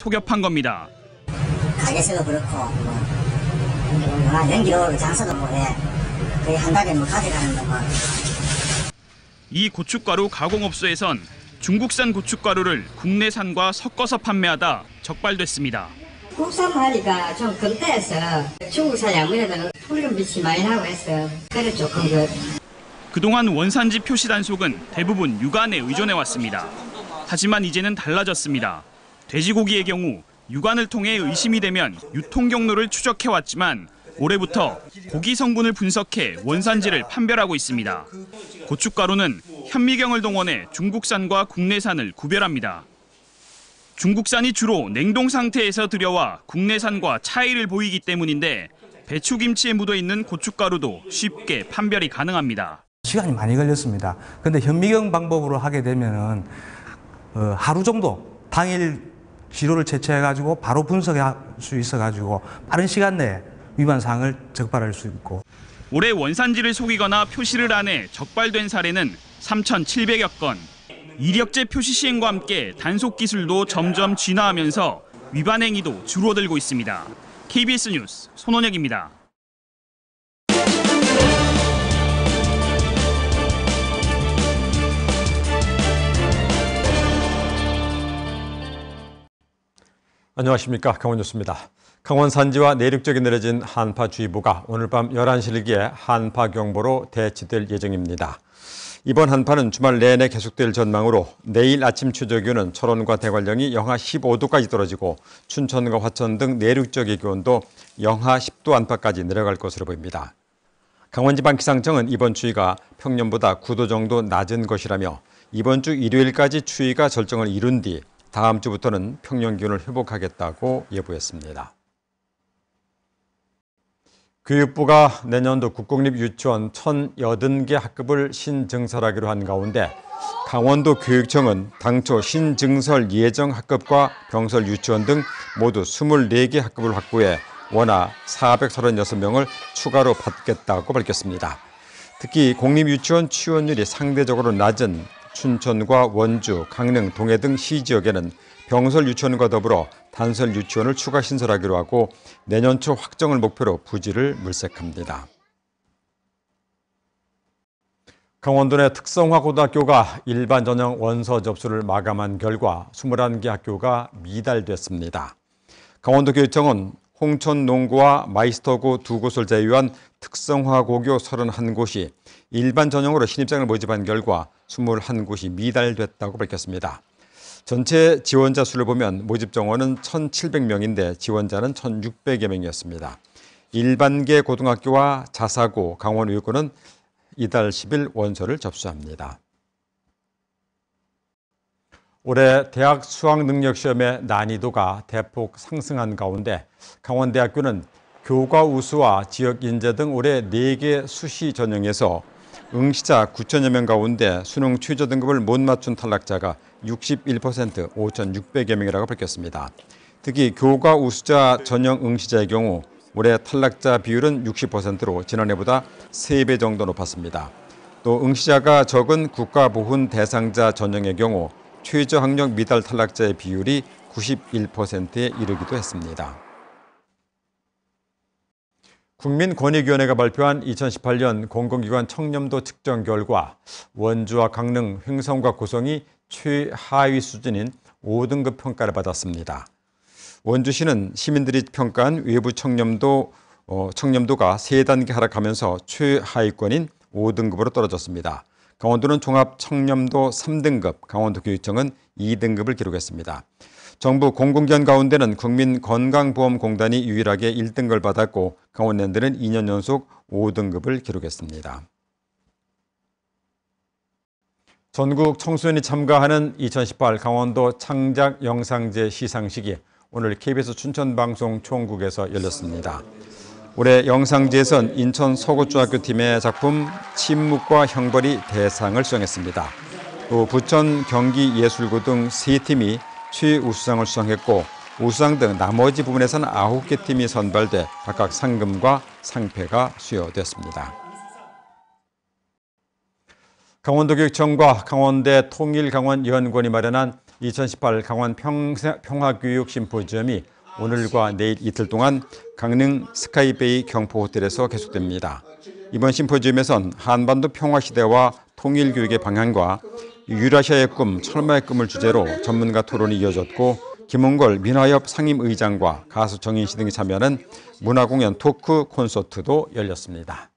토격한 겁니다. 가게에서도 그렇고 뭐한 연기로 장사도 뭐해 거의 한 달에 뭐 가져가는 뭐이 고춧가루 가공업소에선 중국산 고춧가루를 국내산과 섞어서 판매하다 적발됐습니다. 국산 하니까 좀 금태해서 중국산이 아무래도 붉은 빛이 많이 나고 해서 그래 조금 그 그동안 원산지 표시 단속은 대부분 육안에 의존해 왔습니다. 하지만 이제는 달라졌습니다. 돼지고기의 경우 육안을 통해 의심이 되면 유통 경로를 추적해 왔지만 올해부터 고기 성분을 분석해 원산지를 판별하고 있습니다. 고춧가루는 현미경을 동원해 중국산과 국내산을 구별합니다. 중국산이 주로 냉동 상태에서 들여와 국내산과 차이를 보이기 때문인데 배추김치에 묻어 있는 고춧가루도 쉽게 판별이 가능합니다. 시간이 많이 걸렸습니다. 근데 현미경 방법으로 하게 되면은 어, 하루 정도 당일 지료를 채취해가지고 바로 분석할 수 있어가지고 빠른 시간 내에 위반 사항을 적발할 수 있고 올해 원산지를 속이거나 표시를 안 해 적발된 사례는 3,700여 건. 이력제 표시 시행과 함께 단속 기술도 점점 진화하면서 위반 행위도 줄어들고 있습니다. KBS 뉴스 손원혁입니다. 안녕하십니까 강원뉴스입니다. 강원 산지와 내륙쪽에 내려진 한파주의보가 오늘 밤 11시 일기에 한파경보로 대치될 예정입니다. 이번 한파는 주말 내내 계속될 전망으로 내일 아침 최저 기온은 철원과 대관령이 영하 15도까지 떨어지고 춘천과 화천 등 내륙 지역의 기온도 영하 10도 안팎까지 내려갈 것으로 보입니다. 강원지방기상청은 이번 추위가 평년보다 9도 정도 낮은 것이라며 이번 주 일요일까지 추위가 절정을 이룬 뒤 다음 주부터는 평년 기온을 회복하겠다고 예보했습니다. 교육부가 내년도 국공립 유치원 1,080개 학급을 신증설하기로 한 가운데 강원도 교육청은 당초 신증설 예정 학급과 병설 유치원 등 모두 24개 학급을 확보해 원화 436명을 추가로 받겠다고 밝혔습니다. 특히 공립 유치원 취원율이 상대적으로 낮은 춘천과 원주, 강릉, 동해 등 시 지역에는 병설 유치원과 더불어 단설 유치원을 추가 신설하기로 하고 내년 초 확정을 목표로 부지를 물색합니다. 강원도 내 특성화 고등학교가 일반 전형 원서 접수를 마감한 결과 21개 학교가 미달됐습니다. 강원도 교육청은 홍천 농구와 마이스터고 두 곳을 제외한 특성화 고교 31곳이 일반 전형으로 신입생을 모집한 결과 21곳이 미달됐다고 밝혔습니다. 전체 지원자 수를 보면 모집 정원은 1,700명인데 지원자는 1,600여 명이었습니다. 일반계 고등학교와 자사고, 강원의료고는 이달 10일 원서를 접수합니다. 올해 대학 수학 능력 시험의 난이도가 대폭 상승한 가운데 강원대학교는 교과 우수와 지역 인재 등 올해 4개 수시 전형에서 응시자 9천여 명 가운데 수능 최저 등급을 못 맞춘 탈락자가 61% 5,600여 명이라고 밝혔습니다. 특히 교과 우수자 전형 응시자의 경우 올해 탈락자 비율은 60%로 지난해보다 3배 정도 높았습니다. 또 응시자가 적은 국가보훈 대상자 전형의 경우 최저 학력 미달 탈락자의 비율이 91%에 이르기도 했습니다. 국민권익위원회가 발표한 2018년 공공기관 청렴도 측정 결과 원주와 강릉, 횡성과 고성이 최하위 수준인 5등급 평가를 받았습니다. 원주시는 시민들이 평가한 외부 청렴도 어, 청렴도가 3단계 하락하면서 최하위권인 5등급으로 떨어졌습니다. 강원도는 종합 청렴도 3등급, 강원도 교육청은 2등급을 기록했습니다. 정부 공공기관 가운데는 국민건강보험공단이 유일하게 1등급을 받았고 강원랜드는 2년 연속 5등급을 기록했습니다. 전국 청소년이 참가하는 2018 강원도 창작 영상제 시상식이 오늘 KBS 춘천방송 총국에서 열렸습니다. 올해 영상제에선 인천 서구중학교 팀의 작품 침묵과 형벌이 대상을 수상했습니다. 또 부천 경기예술고 등세 팀이 최우수상을 수상했고 우수상 등 나머지 부분에서는 9개 팀이 선발돼 각각 상금과 상패가 수여됐습니다. 강원도교육청과 강원대 통일강원연구원이 마련한 2018 강원 평화교육 심포지엄이 오늘과 내일 이틀 동안 강릉 스카이베이 경포 호텔에서 계속됩니다. 이번 심포지엄에선 한반도 평화 시대와 통일 교육의 방향과 유라시아의 꿈, 철마의 꿈을 주제로 전문가 토론이 이어졌고 김홍걸 민화협 상임의장과 가수 정인 씨 등이 참여하는 문화공연 토크 콘서트도 열렸습니다.